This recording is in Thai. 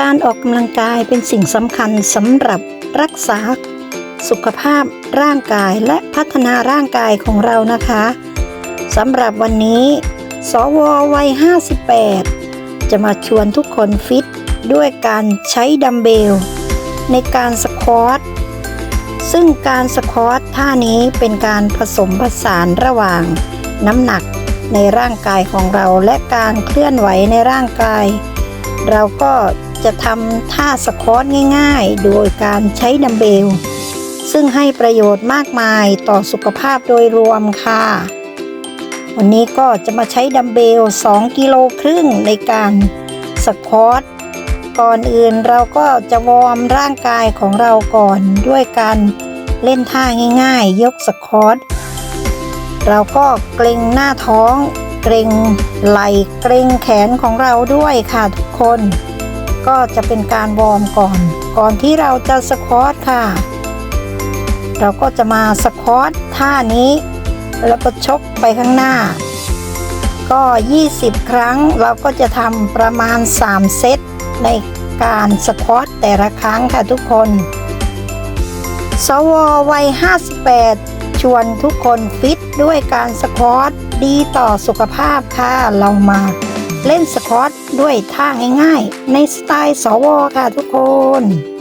การออกกำลังกายเป็นสิ่งสำคัญสำหรับรักษาสุขภาพร่างกายและพัฒนาร่างกายของเรานะคะสำหรับวันนี้ สววัย 58 จะมาชวนทุกคนฟิตด้วยการใช้ดัมเบล ในการสควอตซึ่งการสควอตท่านี้เป็นการผสมผสานระหว่างน้ำหนักในร่างกายของเราและการเคลื่อนไหวในร่างกาย เราก็ จะทำท่าสควอตง่ายๆ โดยการใช้ดัมเบล ซึ่งให้ประโยชน์มากมายต่อสุขภาพโดยรวมค่ะ วันนี้ก็จะมาใช้ดัมเบล 2 กิโลครึ่งในการสควอตก่อนอื่นเราก็จะวอร์มร่างกายของเราก่อนด้วยการเล่นท่าง่ายๆ ยกสควอตเราก็เกรงหน้าท้อง เกรงไหล่เกรงแขนของเราด้วยค่ะทุกคน ก็จะเป็นการวอร์มก่อน ก่อนที่เราจะสควอตค่ะ เราก็จะมาสควอตท่านี้ แล้วก็ชกไปข้างหน้า ก็ 20 ครั้งเราก็จะทำประมาณ 3 เซตในการสควอตแต่ละครั้งค่ะทุกคน สววัย 58 ชวนทุกคนฟิตด้วยการสควอตดีต่อสุขภาพค่ะ เรามาเล่นสควอต ด้วยท่าง่ายๆ ในสไตล์สวค่ะทุกคน